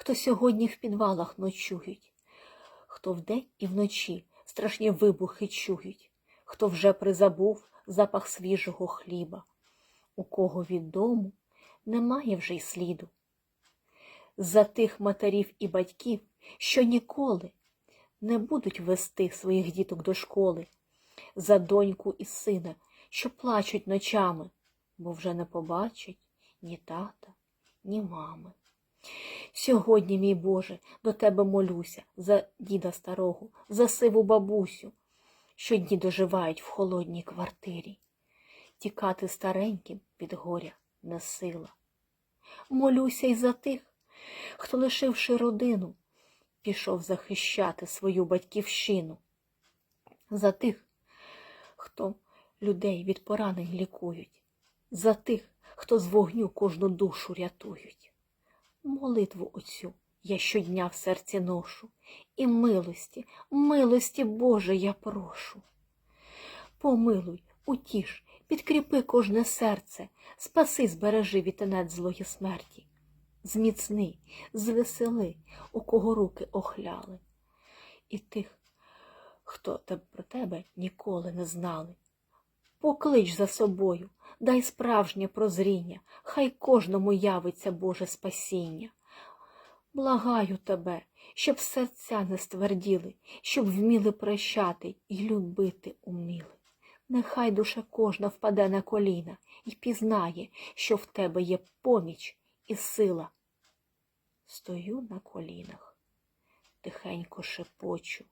хто сьогодні в підвалах ночують, хто вдень і вночі страшні вибухи чують, хто вже призабув запах свіжого хліба, у кого від дому немає вже й сліду. За тих матерів і батьків, що ніколи не будуть вести своїх діток до школи, за доньку і сина, що плачуть ночами, бо вже не побачать ні тата, ні мами. Сьогодні, мій Боже, до Тебе молюся за діда старого, за сиву бабусю, що дні доживають в холодній квартирі. Тікати стареньким від горя не сила. Молюся й за тих, хто, лишивши родину, пішов захищати свою батьківщину, за тих, хто людей від поранень лікують, за тих, хто з вогню кожну душу рятують. Молитву оцю я щодня в серці ношу, і милості, милості Боже, я прошу. Помилуй, утіш, підкріпи кожне серце, спаси, збережи вітенець злої смерті. Зміцни, звесели, у кого руки охляли, і тих, хто про тебе ніколи не знали. Поклич за собою, дай справжнє прозріння, хай кожному явиться Боже спасіння. Благаю тебе, щоб серця не стверділи, щоб вміли прощати і любити уміли. Нехай душа кожна впаде на коліна і пізнає, що в тебе є поміч і сила. Стою на колінах, тихенько шепочу.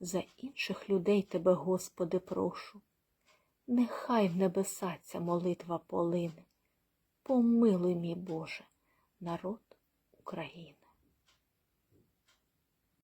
За інших людей тебе, Господи, прошу. Нехай в небеса ця молитва полине. Помилуй, мій Боже, народ України.